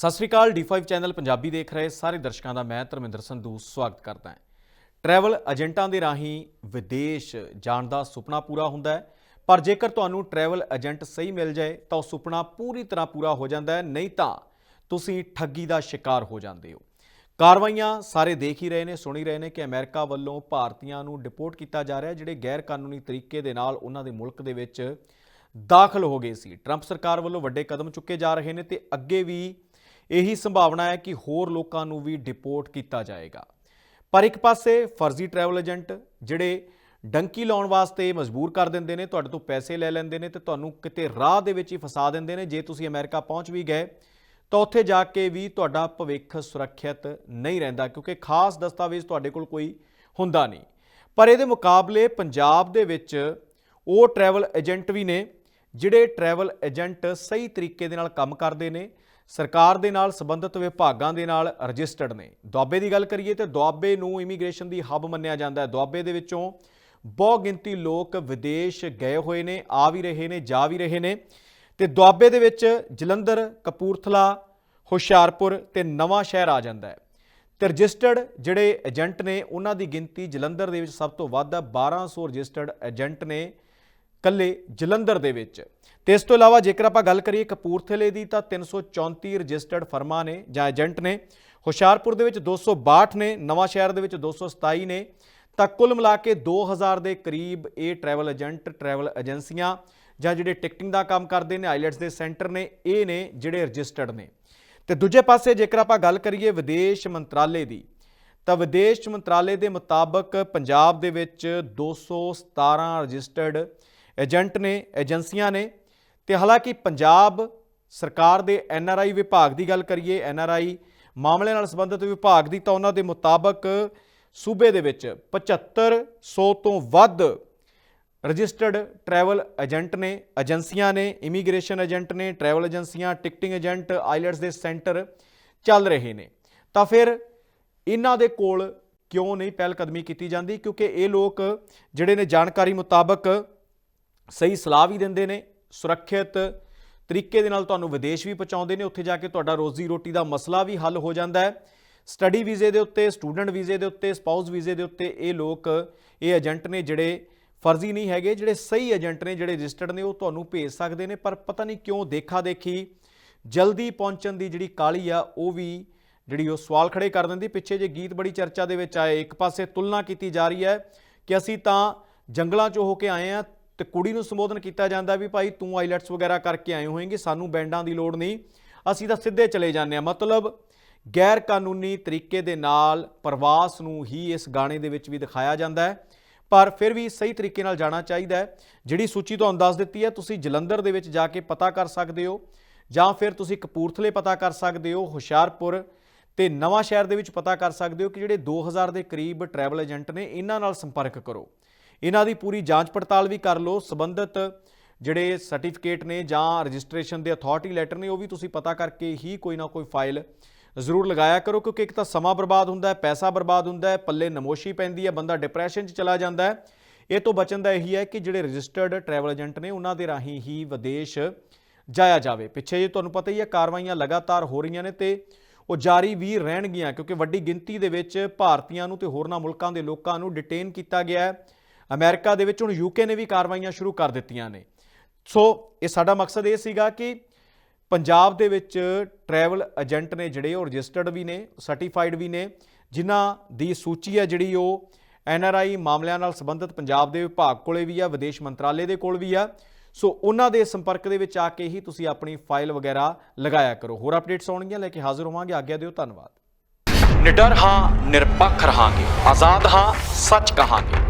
ਸਤਿ ਸ੍ਰੀ ਅਕਾਲ D5 channel Punjabi ਦੇਖ ਰਹੇ ਸਾਰੇ ਦਰਸ਼ਕਾਂ ਦਾ ਮੈਂ ਧਰਮਿੰਦਰ ਸੰਧੂ ਸਵਾਗਤ ਕਰਦਾ ਹਾਂ। ਟਰੈਵਲ ਏਜੰਟਾਂ ਦੇ ਰਾਹੀਂ ਵਿਦੇਸ਼ ਜਾਣ ਦਾ ਸੁਪਨਾ ਪੂਰਾ ਹੁੰਦਾ ਹੈ, ਪਰ ਜੇਕਰ ਤੁਹਾਨੂੰ ਟਰੈਵਲ ਏਜੰਟ ਸਹੀ ਮਿਲ ਜਾਏ, ਤਾਂ ਉਹ ਸੁਪਨਾ ਪੂਰੀ ਤਰ੍ਹਾਂ ਪੂਰਾ ਹੋ ਜਾਂਦਾ ਹੈ, ਨਹੀਂ ਤਾਂ ਤੁਸੀਂ ਠੱਗੀ ਦਾ ਸ਼ਿਕਾਰ ਹੋ ਜਾਂਦੇ ਹੋ। ਕਾਰਵਾਈਆਂ ਸਾਰੇ ਦੇਖ ਹੀ ਰਹੇ ਨੇ, ਸੁਣ ਹੀ ਰਹੇ ਨੇ ਕਿ ਅਮਰੀਕਾ ਵੱਲੋਂ ਭਾਰਤੀਆਂ ਨੂੰ ਡਿਪੋਰਟ ਕੀਤਾ ਜਾ ਰਿਹਾ ਜਿਹੜੇ ਗੈਰ ਕਾਨੂੰਨੀ ਤਰੀਕੇ ਦੇ ਨਾਲ ਉਹਨਾਂ ਦੇ ਮੁਲਕ ਦੇ ਵਿੱਚ ਦਾਖਲ ਹੋ ਗਏ ਸੀ। ਟਰੰਪ ਸਰਕਾਰ ਵੱਲੋਂ ਵੱਡੇ ਕਦਮ ਚੁੱਕੇ ਜਾ ਰਹੇ ਨੇ ਤੇ ਅੱਗੇ ਵੀ ਇਹੀ ਸੰਭਾਵਨਾ ਹੈ ਕਿ ਹੋਰ ਲੋਕਾਂ ਨੂੰ ਵੀ ਡਿਪੋਰਟ ਕੀਤਾ ਜਾਏਗਾ। ਪਰ ਇੱਕ ਪਾਸੇ ਫਰਜ਼ੀ ਟਰੈਵਲ ਏਜੰਟ ਜਿਹੜੇ ਡੰਕੀ ਲਾਉਣ ਵਾਸਤੇ ਮਜਬੂਰ ਕਰ ਦਿੰਦੇ ਨੇ, ਤੁਹਾਡੇ ਤੋਂ ਪੈਸੇ ਲੈ ਲੈਂਦੇ ਨੇ ਤੇ ਤੁਹਾਨੂੰ ਕਿਤੇ ਰਾਹ ਦੇ ਵਿੱਚ ਹੀ ਫਸਾ ਦਿੰਦੇ ਨੇ, ਜੇ ਤੁਸੀਂ ਅਮਰੀਕਾ ਪਹੁੰਚ ਵੀ ਗਏ, ਤਾਂ ਉੱਥੇ ਜਾ ਕੇ ਵੀ ਤੁਹਾਡਾ ਭਵਿੱਖ ਸੁਰੱਖਿਅਤ ਨਹੀਂ ਰਹਿੰਦਾ, ਕਿਉਂਕਿ ਖਾਸ ਦਸਤਾਵੇਜ਼ ਤੁਹਾਡੇ ਕੋਲ ਕੋਈ ਹੁੰਦਾ ਨਹੀਂ। ਪਰ ਇਹਦੇ ਮੁਕਾਬਲੇ ਪੰਜਾਬ ਦੇ ਵਿੱਚ ਉਹ ਟਰੈਵਲ ਏਜੰਟ ਵੀ ਨੇ, ਜਿਹੜੇ ਟਰੈਵਲ ਏਜੰਟ ਸਹੀ ਤਰੀਕੇ ਦੇ ਨਾਲ ਕੰਮ ਕਰਦੇ ਨੇ ਸਰਕਾਰ ਦੇ ਨਾਲ ਸੰਬੰਧਿਤ ਵਿਭਾਗਾਂ ਦੇ ਨਾਲ ਰਜਿਸਟਰਡ ਨੇ। ਦੁਆਬੇ ਦੀ ਗੱਲ ਕਰੀਏ ਤੇ ਦੁਆਬੇ ਨੂੰ ਇਮੀਗ੍ਰੇਸ਼ਨ ਦੀ ਹੱਬ ਮੰਨਿਆ ਜਾਂਦਾ ਹੈ। ਦੁਆਬੇ ਦੇ ਵਿੱਚੋਂ ਬਹੁ ਗਿਣਤੀ ਲੋਕ ਵਿਦੇਸ਼ ਗਏ ਹੋਏ ਨੇ, ਆ ਵੀ ਰਹੇ ਨੇ, ਜਾ ਵੀ ਰਹੇ ਨੇ। ਤੇ ਦੁਆਬੇ ਦੇ ਵਿੱਚ ਜਲੰਧਰ, ਕਪੂਰਥਲਾ, ਹੁਸ਼ਿਆਰਪੁਰ ਤੇ ਨਵਾਂ ਸ਼ਹਿਰ ਆ ਜਾਂਦਾ ਹੈ। ਤੇ ਰਜਿਸਟਰਡ ਜਿਹੜੇ ਏਜੰਟ ਨੇ, ਉਹਨਾਂ ਦੀ ਗਿਣਤੀ ਜਲੰਧਰ ਦੇ ਵਿੱਚ ਸਭ ਤੋਂ ਵੱਧ ਹੈ। 1200 ਰਜਿਸਟਰਡ ਏਜੰਟ ਨੇ ਕੱਲੇ ਜਲੰਧਰ ਦੇ ਵਿੱਚ। ਤੇ ਇਸ ਤੋਂ ਇਲਾਵਾ ਜੇਕਰ ਆਪਾਂ ਗੱਲ ਕਰੀਏ ਕਪੂਰਥਲੇ ਦੀ, ਤਾਂ 334 ਰਜਿਸਟਰਡ ਫਰਮਾਂ ਨੇ ਜਾਂ ਏਜੰਟ ਨੇ। ਹੁਸ਼ਿਆਰਪੁਰ ਦੇ ਵਿੱਚ 262 ਨੇ, ਨਵਾਂ ਸ਼ਹਿਰ ਦੇ ਵਿੱਚ 227 ਨੇ। ਤਾਂ ਕੁੱਲ ਮਿਲਾ ਕੇ 2000 ਦੇ ਕਰੀਬ ਇਹ ਟਰੈਵਲ ਏਜੰਟ ਟਰੈਵਲ ਏਜੰਸੀਆਂ ਜਾਂ ਜਿਹੜੇ ਟਿਕਟਿੰਗ ਦਾ ਕੰਮ ਕਰਦੇ ਨੇ ਆਈਲੈਟਸ ਦੇ ਸੈਂਟਰ ਨੇ, ਇਹ ਨੇ ਜਿਹੜੇ ਰਜਿਸਟਰਡ ਨੇ। ਤੇ ਦੂਜੇ ਪਾਸੇ ਜੇਕਰ ਆਪਾਂ ਗੱਲ ਕਰੀਏ ਵਿਦੇਸ਼ ਮੰਤਰਾਲੇ ਦੀ, ਤਾਂ ਵਿਦੇਸ਼ ਮੰਤਰਾਲੇ ਦੇ ਮੁਤਾਬਕ ਪੰਜਾਬ ਦੇ ਵਿੱਚ 217 ਰਜਿਸਟਰਡ ਏਜੰਟ ਨੇ, ਏਜੰਸੀਆਂ ਨੇ ਤੇ ਹਾਲਾਂਕਿ ਪੰਜਾਬ ਸਰਕਾਰ ਦੇ ਐੱਨ ਆਰ ਆਈ ਵਿਭਾਗ ਦੀ ਗੱਲ ਕਰੀਏ, ਐੱਨ ਆਰ ਆਈ ਮਾਮਲੇ ਨਾਲ ਸੰਬੰਧਿਤ ਵਿਭਾਗ ਦੀ, ਤਾਂ ਉਹਨਾਂ ਦੇ ਮੁਤਾਬਕ ਸੂਬੇ ਦੇ ਵਿੱਚ 7500 ਤੋਂ ਵੱਧ ਰਜਿਸਟਰਡ ਟਰੈਵਲ ਏਜੰਟ ਨੇ, ਏਜੰਸੀਆਂ ਨੇ, ਇਮੀਗ੍ਰੇਸ਼ਨ ਏਜੰਟ ਨੇ, ਟਰੈਵਲ ਏਜੰਸੀਆਂ, ਟਿਕਟਿੰਗ ਏਜੰਟ, ਆਈਲੈਟਸ ਦੇ ਸੈਂਟਰ ਚੱਲ ਰਹੇ ਨੇ। ਤਾਂ ਫਿਰ ਇਹਨਾਂ ਦੇ ਕੋਲ ਕਿਉਂ ਨਹੀਂ ਪਹਿਲ ਕਦਮੀ ਕੀਤੀ ਜਾਂਦੀ? ਕਿਉਂਕਿ ਇਹ ਲੋਕ ਜਿਹੜੇ ਨੇ ਜਾਣਕਾਰੀ ਮੁਤਾਬਕ ਸਹੀ ਸਲਾਹ ਵੀ ਦਿੰਦੇ ਨੇ, ਸੁਰੱਖਿਅਤ ਤਰੀਕੇ ਦੇ ਨਾਲ ਤੁਹਾਨੂੰ ਵਿਦੇਸ਼ ਵੀ ਪਹੁੰਚਾਉਂਦੇ ਨੇ, ਉੱਥੇ ਜਾ ਕੇ ਤੁਹਾਡਾ ਰੋਜ਼ੀ ਰੋਟੀ ਦਾ ਮਸਲਾ ਵੀ ਹੱਲ ਹੋ ਜਾਂਦਾ ਹੈ। ਸਟੱਡੀ ਵੀਜ਼ੇ ਦੇ ਉੱਤੇ, ਸਟੂਡੈਂਟ ਵੀਜ਼ੇ ਦੇ ਉੱਤੇ, ਸਪਾਊਸ ਵੀਜ਼ੇ ਦੇ ਉੱਤੇ ਇਹ ਲੋਕ, ਇਹ ਏਜੰਟ ਨੇ ਜਿਹੜੇ ਫਰਜ਼ੀ ਨਹੀਂ ਹੈਗੇ, ਜਿਹੜੇ ਸਹੀ ਏਜੰਟ ਨੇ, ਜਿਹੜੇ ਰਜਿਸਟਰਡ ਨੇ, ਉਹ ਤੁਹਾਨੂੰ ਭੇਜ ਸਕਦੇ ਨੇ, ਪਰ ਪਤਾ ਨਹੀਂ ਕਿਉਂ ਦੇਖਾ ਦੇਖੀ ਜਲਦੀ ਪਹੁੰਚਣ ਦੀ ਜਿਹੜੀ ਕਾਲੀ ਆ, ਉਹ ਵੀ ਜਿਹੜੀ ਉਹ ਸਵਾਲ ਖੜੇ ਕਰ ਦਿੰਦੀ। ਪਿੱਛੇ ਜੇ ਗੀਤ ਬੜੀ ਚਰਚਾ ਦੇ ਵਿੱਚ ਆਏ, ਇੱਕ ਪਾਸੇ ਤੁਲਨਾ ਕੀਤੀ ਜਾ ਰਹੀ ਹੈ ਕਿ ਅਸੀਂ ਤਾਂ ਜੰਗਲਾਂ 'ਚੋਂ ਹੋ ਕੇ ਆਏ ਆ ਤੇ ਕੁੜੀ ਨੂੰ ਸੰਬੋਧਨ ਕੀਤਾ ਜਾਂਦਾ ਵੀ ਭਾਈ ਤੂੰ ਆਈਲੈਟਸ ਵਗੈਰਾ ਕਰਕੇ ਆਏ ਹੋਏਂਗੇ, ਸਾਨੂੰ ਬੈਂਡਾਂ ਦੀ ਲੋੜ ਨਹੀਂ। ਅਸੀਂ ਤਾਂ ਸਿੱਧੇ ਚਲੇ ਜਾਂਦੇ ਆ ਮਤਲਬ ਗੈਰ ਕਾਨੂੰਨੀ ਤਰੀਕੇ ਦੇ ਨਾਲ ਪ੍ਰਵਾਸ ਨੂੰ ਹੀ ਇਸ ਗਾਣੇ ਦੇ ਵਿੱਚ ਵੀ ਦਿਖਾਇਆ ਜਾਂਦਾ ਹੈ। ਪਰ ਫਿਰ ਵੀ ਸਹੀ ਤਰੀਕੇ ਨਾਲ ਜਾਣਾ ਚਾਹੀਦਾ ਹੈ। ਜਿਹੜੀ ਸੂਚੀ ਤੁਹਾਨੂੰ ਦੱਸ ਦਿੱਤੀ ਹੈ, ਤੁਸੀਂ ਜਲੰਧਰ ਦੇ ਵਿੱਚ ਜਾ ਕੇ ਪਤਾ ਕਰ ਸਕਦੇ ਹੋ ਜਾਂ ਫਿਰ ਤੁਸੀਂ ਕਪੂਰਥਲੇ ਪਤਾ ਕਰ ਸਕਦੇ ਹੋ, ਹੁਸ਼ਿਆਰਪੁਰ ਤੇ ਨਵਾਂ ਸ਼ਹਿਰ ਦੇ ਵਿੱਚ ਪਤਾ ਕਰ ਸਕਦੇ ਹੋ ਕਿ ਜਿਹੜੇ 2000 ਦੇ ਕਰੀਬ ਟਰੈਵਲ ਏਜੰਟ ਨੇ, ਇਹਨਾਂ ਨਾਲ ਸੰਪਰਕ ਕਰੋ। ਇਹਨਾਂ ਦੀ ਪੂਰੀ ਜਾਂਚ ਪੜਤਾਲ ਵੀ ਕਰ ਲਓ। ਸਬੰਧਤ ਜਿਹੜੇ ਸਰਟੀਫਿਕੇਟ ਨੇ ਜਾਂ ਰਜਿਸਟ੍ਰੇਸ਼ਨ ਦੇ ਅਥਾਰਟੀ ਲੈਟਰ ਨੇ, ਉਹ ਵੀ ਤੁਸੀਂ ਪਤਾ ਕਰਕੇ ਹੀ ਕੋਈ ਨਾ ਕੋਈ ਫਾਈਲ ਜ਼ਰੂਰ ਲਗਾਇਆ ਕਰੋ, ਕਿਉਂਕਿ ਇੱਕ ਤਾਂ ਸਮਾਂ ਬਰਬਾਦ ਹੁੰਦਾ ਹੈ, ਪੈਸਾ ਬਰਬਾਦ ਹੁੰਦਾ ਹੈ, ਪੱਲੇ ਨਮੋਸ਼ੀ ਪੈਂਦੀ ਹੈ, ਬੰਦਾ ਡਿਪਰੈਸ਼ਨ 'ਚ ਚਲਾ ਜਾਂਦਾ ਹੈ। ਇਹ ਤੋਂ ਬਚਣ ਦਾ ਇਹੀ ਹੈ ਕਿ ਜਿਹੜੇ ਰਜਿਸਟਰਡ ਟਰੈਵਲ ਏਜੰਟ ਨੇ, ਉਹਨਾਂ ਦੇ ਰਾਹੀਂ ਹੀ ਵਿਦੇਸ਼ ਜਾਇਆ ਜਾਵੇ। ਪਿੱਛੇ ਜੇ ਤੁਹਾਨੂੰ ਪਤਾ ਹੀ ਹੈ, ਕਾਰਵਾਈਆਂ ਲਗਾਤਾਰ ਹੋ ਰਹੀਆਂ ਨੇ ਤੇ ਉਹ ਜਾਰੀ ਵੀ ਰਹਿਣਗੀਆਂ, ਕਿਉਂਕਿ ਵੱਡੀ ਗਿਣਤੀ ਦੇ ਵਿੱਚ ਭਾਰਤੀਆਂ ਨੂੰ ਤੇ ਹੋਰਨਾਂ ਮੁਲਕਾਂ ਦੇ ਲੋਕਾਂ ਨੂੰ ਡਿਟੇਨ ਕੀਤਾ ਗਿਆ ਹੈ। ਅਮਰੀਕਾ ਦੇ ਵਿੱਚ ਹੁਣ ਯੂਕੇ ਨੇ ਵੀ ਕਾਰਵਾਈਆਂ ਸ਼ੁਰੂ ਕਰ ਦਿੱਤੀਆਂ ਨੇ। ਸੋ ਇਹ ਸਾਡਾ ਮਕਸਦ ਇਹ ਸੀਗਾ ਕਿ ਪੰਜਾਬ ਦੇ ਵਿੱਚ ਟਰੈਵਲ ਏਜੰਟ ਨੇ ਜਿਹੜੇ ਉਹ ਰਜਿਸਟਰਡ ਵੀ ਨੇ ਸਰਟੀਫਾਈਡ ਵੀ ਨੇ, ਜਿਨ੍ਹਾਂ ਦੀ ਸੂਚੀ ਹੈ ਜਿਹੜੀ ਉਹ ਐਨਆਰਆਈ ਮਾਮਲਿਆਂ ਨਾਲ ਸੰਬੰਧਿਤ ਪੰਜਾਬ ਦੇ ਵਿਭਾਗ ਕੋਲੇ ਵੀ ਆ, ਵਿਦੇਸ਼ ਮੰਤਰਾਲੇ ਦੇ ਕੋਲ ਵੀ ਆ। ਸੋ ਉਹਨਾਂ ਦੇ ਸੰਪਰਕ ਦੇ ਵਿੱਚ ਆ ਕੇ ਹੀ ਤੁਸੀਂ ਆਪਣੀ ਫਾਈਲ ਵਗੈਰਾ ਲਗਾਇਆ ਕਰੋ। ਹੋਰ ਅਪਡੇਟਸ ਆਉਣਗੀਆਂ, ਲੈ ਕੇ ਹਾਜ਼ਰ ਹੋਵਾਂਗੇ। ਆਗਿਆ ਦਿਓ, ਧੰਨਵਾਦ। ਨਿਡਰ ਹਾਂ, ਨਿਰਪੱਖ ਰਹਾਂਗੇ। ਆਜ਼ਾਦ ਹਾਂ, ਸੱਚ ਕਹਾਂਗੇ।